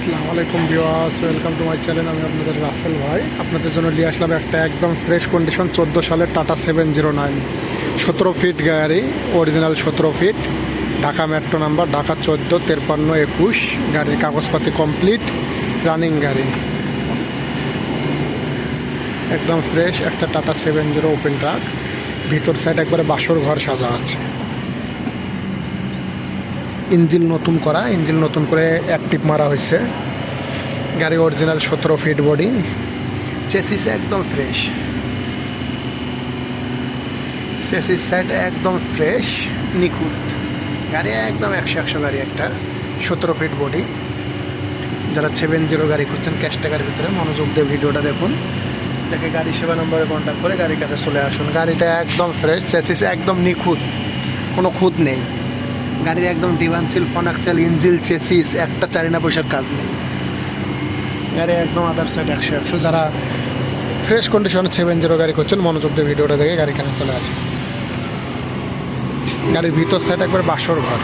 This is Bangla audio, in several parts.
আসসালামু আলাইকুম viewers welcome to my channel, আমি আপনাদের রাসেল ভাই। আপনাদের জন্য নিয়ে আসলাম একটা একদম ফ্রেশ কন্ডিশন চোদ্দ সালের টাটা সেভেন জিরো নাইন। সতেরো ফিট গাড়ি অরিজিনাল সতেরো feet, Dhaka metro number Dhaka চোদ্দ, তেরপান্ন, একুশ। গাড়ির কাগজপাতি কমপ্লিট রানিং গাড়ি। একদম ফ্রেশ একটা Tata seven zero open truck ভিতর সাইড একবারে বাসর ঘর সাজা আছে। ইঞ্জিন নতুন করা, ইঞ্জিন নতুন করে অ্যাক্টিভ মারা হয়েছে। গাড়ি অরিজিনাল সতেরো ফিট বডি চেসিস একদম ফ্রেশ চেসিস সাইড একদম ফ্রেশ নিখুঁত। গাড়ি একদম একশো একশো গাড়ি একটা, সতেরো ফিট বডি যারা সেভেন জিরো গাড়ি খুঁজছেন ক্যাশ টাকার ভিতরে মনোযোগ দিয়ে ভিডিওটা দেখুন। দেখে গাড়ি সেবা নম্বরে কন্ট্যাক্ট করে গাড়ির কাছে চলে আসুন। গাড়িটা একদম ফ্রেশ চেসিস একদম নিখুঁত। কোনো খুঁত নেই। গাড়ির একদম ডিভানসিল ফনাক্সেল ইঞ্জিল চেসিস একটা চারিনা পয়সার কাজ নেই। গাড়ি একদম আদার সাইড একশো একশো। যারা ফ্রেশ কন্ডিশনে সেভেন জিরো গাড়ি করছেন, মনোযোগ দিয়ে ভিডিওটা দেখে গাড়ি কেনা চলে আসে গাড়ির ভিতর সাইড একবার বাসর ঘর।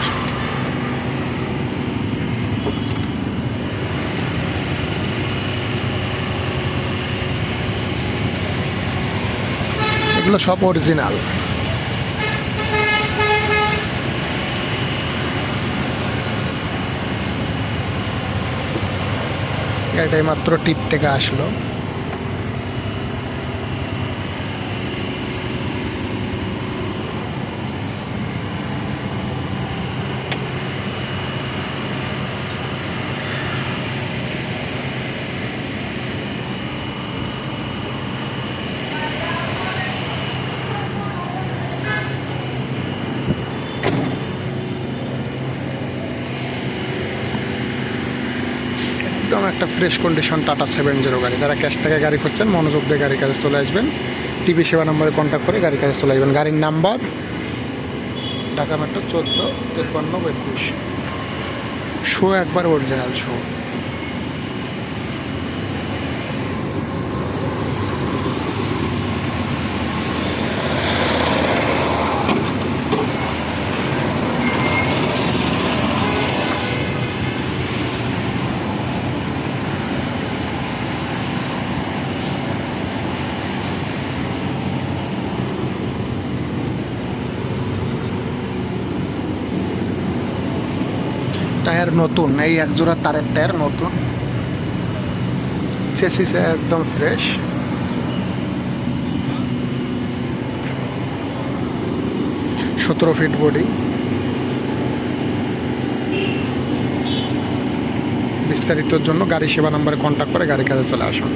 এগুলো সব অরিজিনাল গাড়িটাই মাত্র টিপ থেকে আসলো। একদম একটা fresh condition Tata seven zero গাড়ি। যারা ক্যাশ টাকা গাড়ি করছেন মনোযোগ দিয়ে গাড়ির কাছে চলে আসবেন। টিভি সেবা নম্বরে কন্ট্যাক্ট করে গাড়ির কাছে চলে আসবেন। গাড়ির নাম্বার ঢাকা মেট্রো চোদ্দ তেপান্ন একুশ। শো একবার অরিজিনাল শো টায়ার নতুন, এই এক জোড়া তারের টায়ার নতুন। একদম ফ্রেশ সতেরো ফিট বডি বিস্তারিতর জন্য গাড়ি সেবা নাম্বারে কন্ট্যাক্ট করে গাড়ির কাছে চলে আসুন।